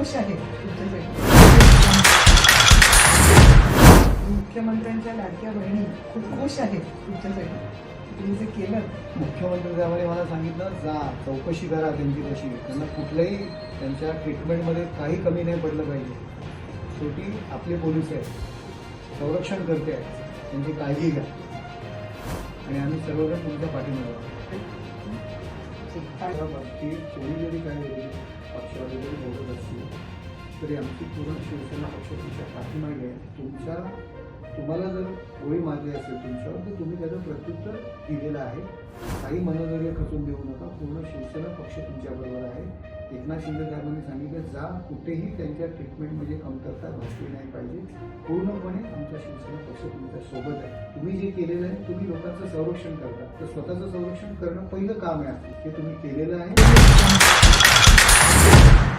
खुश आहे. तुमच्यासाठी मुख्यमंत्र्यांच्या लाडक्या बहिणी खूप खुश आहेत तुमच्यासाठी. तुम्ही जे केलं. मुख्यमंत्री साहेबांनी मला सांगितलं जा चौकशी करा त्यांची कशी त्यांना कुठल्याही त्यांच्या ट्रीटमेंटमध्ये काही कमी नाही पडलं पाहिजे. शेवटी आपले पोलीस आहेत. संरक्षण करते आहेत. त्यांची काळजी घ्या. आणि आम्ही सर्वजण तुमच्या पाठीमागे आहोत. कोणी जरी काय पक्षाला तरी आमची पूर्ण शिवसेना पक्ष तुमच्या पाठीमागे आहे. तुमच्या तुम्हाला जर गोळी मारली असेल तुमच्यावर तर तुम्ही त्याचं प्रत्युत्तर दिलेलं आहे. काही मनोधैर्य खचून देऊ नका. पूर्ण शिवसेना पक्ष तुमच्याबरोबर आहे. एकनाथ शिंदे साहेबांनी सांगितलं जा कुठेही त्यांच्या ट्रीटमेंटमध्ये म्हणजे कमतरता भासली नाही पाहिजे. पूर्णपणे आमचा शिवसेना पक्ष तुमच्यासोबत आहे. तुम्ही जे केलेलं आहे तुम्ही लोकांचं संरक्षण करता. तर स्वतःचं संरक्षण करणं पहिलं काम आहे आपलं. ते तुम्ही केलेलं आहे.